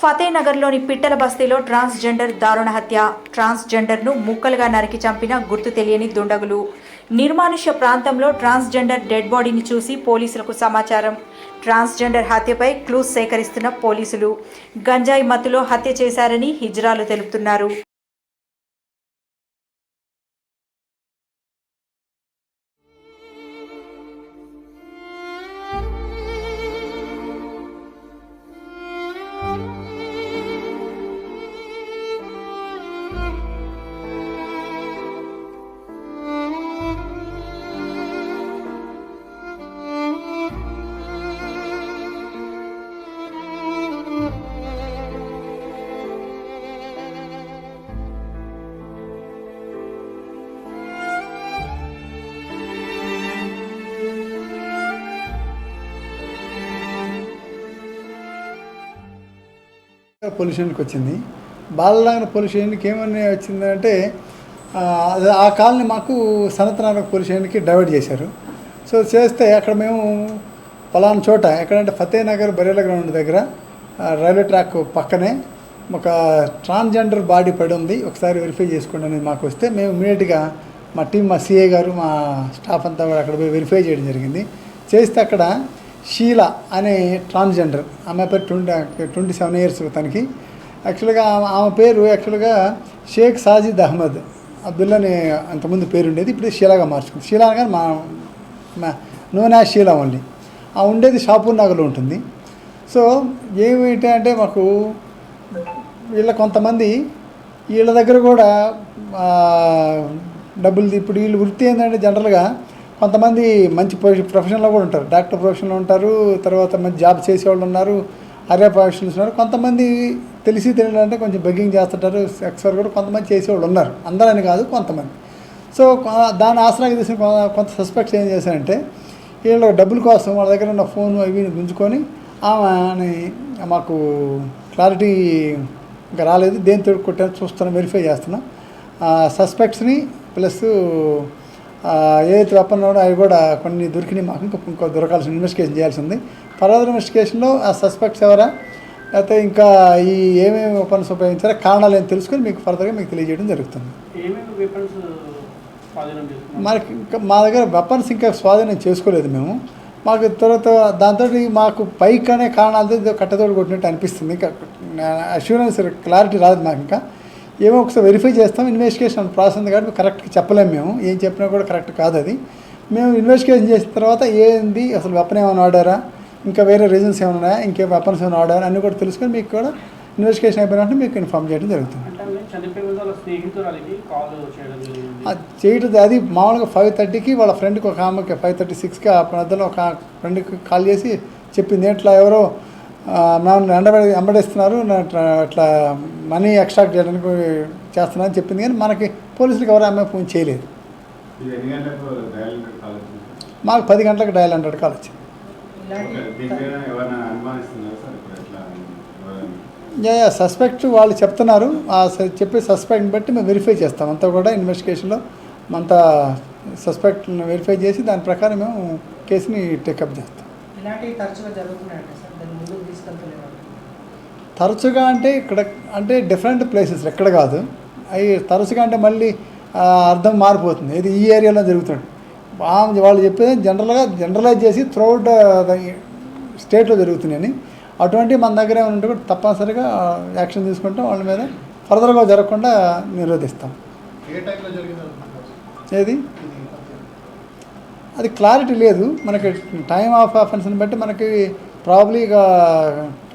ఫతేనగర్లోని పిట్టల బస్తీలో ట్రాన్స్జెండర్ దారుణ హత్య. ట్రాన్స్జెండర్ను ముక్కలుగా నరికి చంపిన గుర్తు తెలియని దుండగులు. నిర్మానుష్య ప్రాంతంలో ట్రాన్స్జెండర్ డెడ్ బాడీని చూసి పోలీసులకు సమాచారం. ట్రాన్స్జెండర్ హత్యపై క్లూస్ సేకరిస్తున్న పోలీసులు. గంజాయి మత్తులో హత్య చేశారని హిజ్రాలు తెలుపుతున్నారు. పొల్యూషన్కి వచ్చింది. బాలనగర్ పొల్యూషన్కి ఏమని వచ్చిందంటే ఆ, కాలనీ మాకు సనతనగర పొల్యూషన్కి డైవర్ట్ చేశారు. సో చేస్తే అక్కడ మేము పలానా చోట ఎక్కడంటే ఫతేనగర్ బరేల గ్రౌండ్ దగ్గర రైల్వే ట్రాక్ పక్కనే ఒక ట్రాన్స్జెండర్ బాడీ పడి ఉంది. ఒకసారి వెరిఫై చేసుకోండి అనేది మాకు వస్తే మేము ఇమీడియట్గా మా టీం మా సిఏ గారు మా స్టాఫ్ అంతా కూడా అక్కడ పోయి వెరిఫై చేయడం జరిగింది. చేస్తే అక్కడ షీలా అనే ట్రాన్స్జెండర్. ఆమె పేరు ట్వంటీ ట్వంటీ సెవెన్ ఇయర్స్ తనకి. యాక్చువల్గా ఆమె- పేరు యాక్చువల్గా షేక్ సాజిద్ అహ్మద్. అబ్దుల్లా అనే అంతకుముందు పేరు ఉండేది ఇప్పుడు షీలాగా మార్చుకుంది. షీలా కానీ మా నూనె షీలా ఓన్లీ. ఆ ఉండేది షాపూర్ నగర్లో ఉంటుంది. సో ఏమిటి అంటే మాకు వీళ్ళ కొంతమంది వీళ్ళ దగ్గర కూడా డబ్బులు ఇప్పుడు వీళ్ళు వృత్తి ఏంటంటే జనరల్గా కొంతమంది మంచి ప్రొఫెషన్లో కూడా ఉంటారు. డాక్టర్ ప్రొఫెషన్లో ఉంటారు. తర్వాత మంచి జాబ్ చేసేవాళ్ళు ఉన్నారు. అరే ప్రొఫెషనల్స్ ఉన్నారు. కొంతమంది తెలిసి తెలియాలంటే కొంచెం బెగ్గింగ్ చేస్తుంటారు. సెక్స్ వర్క్ కూడా కొంతమంది చేసేవాళ్ళు ఉన్నారు. అందరని కాదు కొంతమంది. సో దాని దాన్ని ఆసరాగా కొంత సస్పెక్ట్స్ ఏం చేశారంటే వీళ్ళు డబ్బుల కోసం వాళ్ళ దగ్గర ఉన్న ఫోన్ అవి గుంజుకొని ఆమెని మాకు క్లారిటీ ఇంకా రాలేదు. దేంతో కొట్టారో చూస్తున్నాం వెరిఫై చేస్తున్నాం. సస్పెక్ట్స్ని ప్లస్ ఏదైతే వెపన్ ఉన్నాడో అవి కూడా కొన్ని దొరికినాయి మాకు ఇంకా ఇంకో దొరకాల్సిన ఇన్వెస్టిగేషన్ చేయాల్సి ఉంది ఫర్దర్ ఇన్వెస్టిగేషన్లో ఆ సస్పెక్ట్స్ ఎవరా? లేకపోతే ఇంకా ఈ ఏమేమి వెపన్స్ ఉపయోగించారో కారణాలు ఏం తెలుసుకొని మీకు ఫర్దర్గా మీకు తెలియజేయడం జరుగుతుంది. మనకి ఇంకా మా దగ్గర వెపన్స్ ఇంకా స్వాధీనం చేసుకోలేదు మేము. మాకు తర్వాత దాంతో మాకు పైకి అనే కారణాలతో కట్టతోడు కొట్టినట్టు అనిపిస్తుంది. ఇంకా అష్యూరెన్స్ క్లారిటీ రాదు మాకు ఇంకా. ఏమో ఒకసారి వెరిఫై చేస్తాం. ఇన్వెస్టిగేషన్ ప్రాసెస్ ఉంది కాబట్టి కరెక్ట్గా చెప్పలేము మేము. ఏం చెప్పినా కూడా కరెక్ట్ కాదు అది. మేము ఇన్వెస్టిగేషన్ చేసిన తర్వాత ఏంది అసలు వెపన్ ఏమైనా ఆడారా ఇంకా వేరే రీజన్స్ ఏమైనా ఉన్నాయా? ఇంకే వెపన్స్ ఏమైనా ఆడారా అన్నీ కూడా తెలుసుకొని మీకు కూడా ఇన్వెస్టిగేషన్ అయిపోయినట్టు మీకు ఇన్ఫామ్ చేయడం జరుగుతుంది. అది చేయటం అది మామూలుగా ఫైవ్ థర్టీకి వాళ్ళ ఫ్రెండ్కి ఒక ఆమెకి ఫైవ్ థర్టీ సిక్స్కి ఆ మధ్యలో ఒక ఫ్రెండ్కి కాల్ చేసి చెప్పింది. ఇట్లా ఎవరో నన్ను ఎండబడి ఎంబడిస్తున్నారు ఇట్లా మనీ ఎక్స్ట్రాక్ట్ చేయడానికి చేస్తున్నారని చెప్పింది కానీ మనకి పోలీసులకు ఎవరు ఆమె ఫోన్ చేయలేదు. మాకు పది గంటలకు డయల్ హండ్రెడ్ కాల్ వచ్చింది. యా సస్పెక్ట్ వాళ్ళు చెప్తున్నారు. ఆ చెప్పే సస్పెక్ట్ని బట్టి మేము వెరిఫై చేస్తాం. అంతా కూడా ఇన్వెస్టిగేషన్లో అంతా సస్పెక్ట్ని వెరిఫై చేసి దాని ప్రకారం మేము కేసుని టేకప్ చేస్తాం. ఇలాంటివి తరచుగా జరుగుతున్నాయంట సార్? దాన్ని ముందుకు తీసుకెళ్తలేరు తరచుగా అంటే ఇక్కడ అంటే డిఫరెంట్ ప్లేసెస్ ఎక్కడ కాదు. అవి తరచుగా అంటే మళ్ళీ అర్థం మారిపోతుంది. ఇది ఈ ఏరియాలో జరుగుతుంది. వాళ్ళు చెప్పేది జనరల్గా జనరలైజ్ చేసి త్రూఅవుట్ స్టేట్లో జరుగుతున్నాయని. అటువంటి మన దగ్గర ఏమైనా ఉంటే కూడా తప్పనిసరిగా యాక్షన్ తీసుకుంటాం. వాళ్ళ మీద ఫర్దర్గా జరగకుండా నిరోధిస్తాం. ఏ టైంలో జరిగింది అనుకుంటున్నారు? ఏది? అది క్లారిటీ లేదు. మనకి టైం ఆఫ్ అఫెన్స్ని బట్టి మనకి ప్రాబ్లీ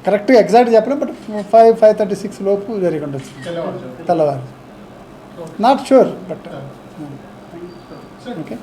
కరెక్ట్గా ఎగ్జాక్ట్ చెప్పలేం but five five thirty six లోపు జరిగి ఉండొచ్చు. తెల్లవారు. Not sure but okay